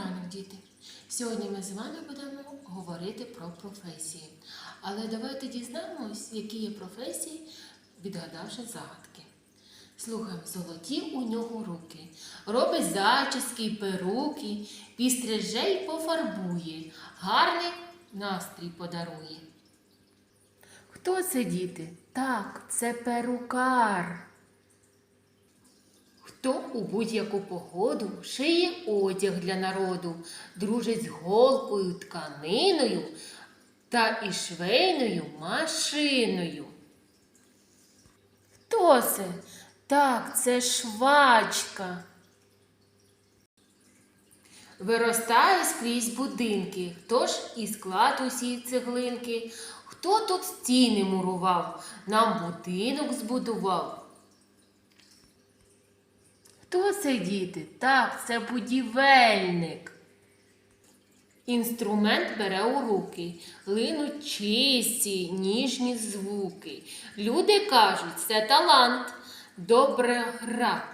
ранок, діти! Сьогодні ми з вами будемо говорити про професії. Але давайте дізнаємось, які є професії, відгадавши загадки. Слухаємо, золоті у нього руки, робить зачіски й перуки, пістриже й пофарбує, гарний настрій подарує. Хто це діти? Так, це перукар. Хто у будь-яку погоду шиє одяг для народу, дружить з голкою, тканиною та і швейною машиною. Хто це? Так, це швачка. Виростає скрізь будинки, хто ж і склад усі цеглинки, хто тут стіни мурував, нам будинок збудував. Хто це діти? Так, це будівельник. Інструмент бере у руки, линуть чисті, ніжні звуки. Люди кажуть, це талант, добра гра.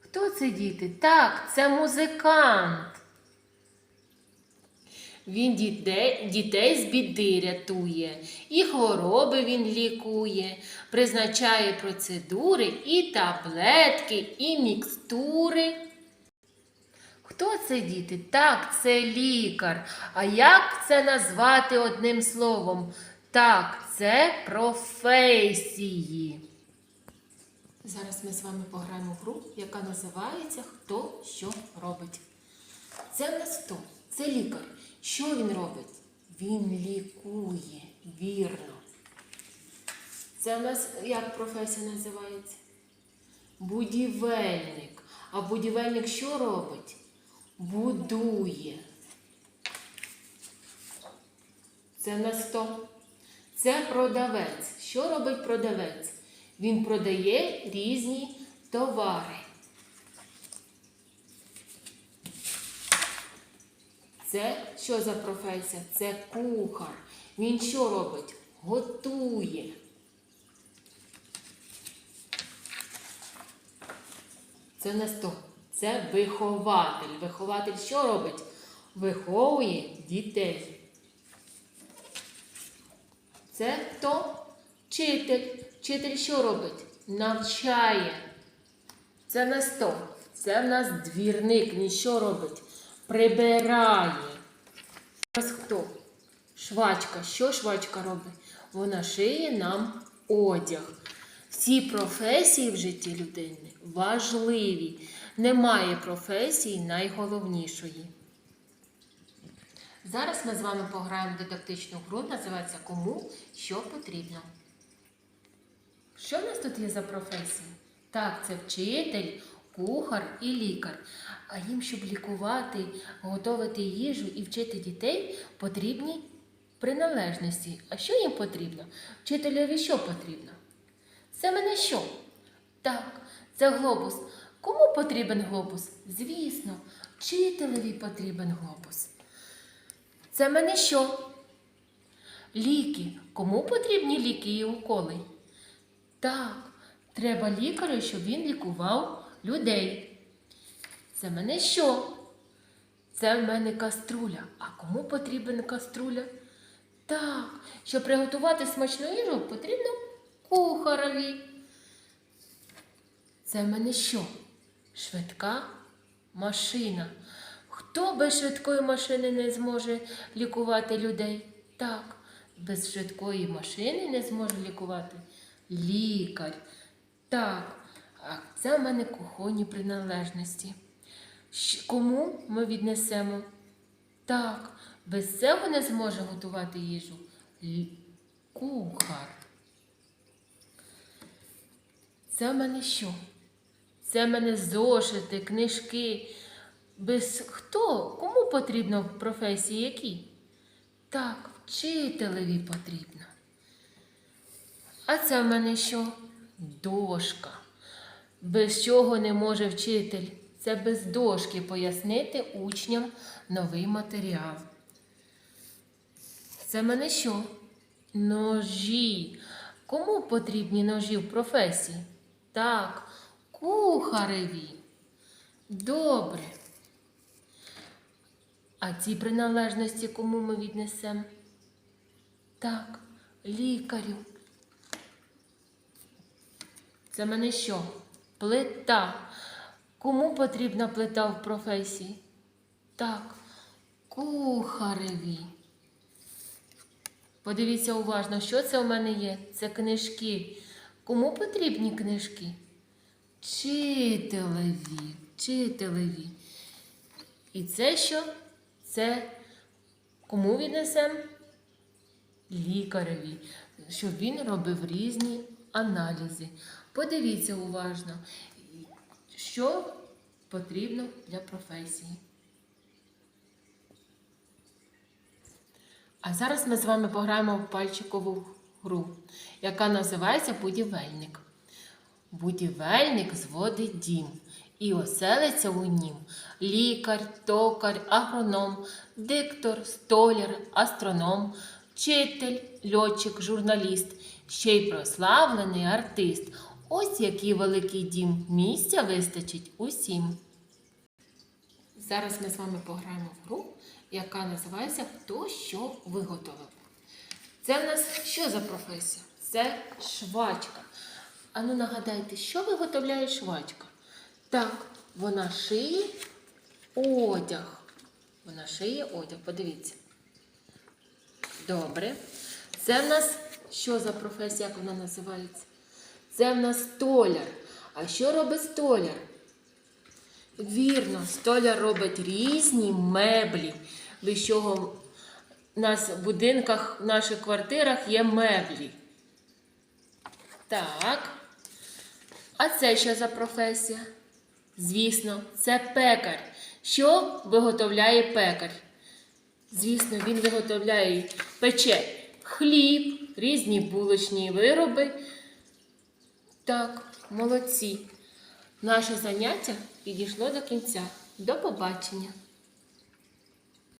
Хто це діти? Так, це музикант. Він дітей, з біди рятує, і хвороби він лікує, призначає процедури і таблетки, і мікстури. Хто це діти? Так, це лікар. А як це назвати одним словом? Так, це професії. Зараз ми з вами пограємо в гру, яка називається Хто що робить. Це в нас хто? Це лікар. Що він робить? Він лікує, вірно. Це в нас як професія називається? Будівельник. А будівельник що робить? Будує. Це нас хто? Це продавець. Що робить продавець? Він продає різні товари. Це що за професія? Це кухар. Він що робить? Готує. Це не сто. Це вихователь. Вихователь що робить? Виховує дітей. Це хто? Вчитель. Вчитель що робить? Навчає. Це не сто. Це в нас двірник. Він що робить? Прибирає. Зараз хто? Швачка. Що швачка робить? Вона шиє нам одяг. Всі професії в житті людини важливі. Немає професії найголовнішої. Зараз ми з вами пограємо в дидактичну гру, називається Кому що потрібно. Що в нас тут є за професії? Так, це вчитель, кухар і лікар. А їм, щоб лікувати, готувати їжу і вчити дітей, потрібні приналежності. А що їм потрібно? Вчителеві що потрібно? Це мене що? Так, це глобус. Кому потрібен глобус? Звісно, вчителеві потрібен глобус. Це мене що? Ліки. Кому потрібні ліки і уколи? Так, треба лікарю, щоб він лікував людей. Це мене що? Це в мене каструля. А кому потрібен каструля? Так, щоб приготувати смачну їжу, потрібно кухарові. Це в мене що? Швидка машина. Хто без швидкої машини не зможе лікувати людей? Так, без швидкої машини не зможе лікувати лікар. Так, це в мене кухонні приналежності. Кому ми віднесемо? Так, без цього не зможе готувати їжу. Кухар. Це в мене що? Це в мене зошити, книжки. Без хто? Кому потрібно в професії які? Так, вчителеві потрібно. А це в мене що? Дошка. Без чого не може вчитель? Це без дошки пояснити учням новий матеріал. Це мене що? Ножі. Кому потрібні ножі в професії? Так, кухареві. Добре. А ці приналежності кому ми віднесемо? Так, лікарю. Це мене що? Плита. Кому потрібна плита в професії? Так, кухареві. Подивіться уважно, що це у мене є? Це книжки. Кому потрібні книжки? Вчителеві, вчителеві. І це що? Це кому віднесемо? Лікареві, щоб він робив різні аналізи. Подивіться уважно, що потрібно для професії. А зараз ми з вами пограємо в пальчикову гру, яка називається будівельник. Будівельник зводить дім і оселиться у нім лікар, токар, агроном, диктор, столяр, астроном, вчитель, льотчик, журналіст, ще й прославлений артист. Ось який великий дім місця вистачить усім. Зараз ми з вами пограємо в гру, яка називається Хто що виготовив. Це в нас що за професія? Це швачка. Ану нагадайте, що виготовляє швачка? Так, вона шиє одяг. Вона шиє одяг, подивіться. Добре. Це в нас що за професія, як вона називається? Це в нас столяр. А що робить столяр? Вірно, столяр робить різні меблі. Без чого у нас в будинках, в наших квартирах є меблі. Так. А це що за професія? Звісно, це пекар. Що виготовляє пекар? Звісно, він виготовляє пече хліб, різні булочні вироби. Так, молодці. Наше заняття підійшло до кінця. До побачення!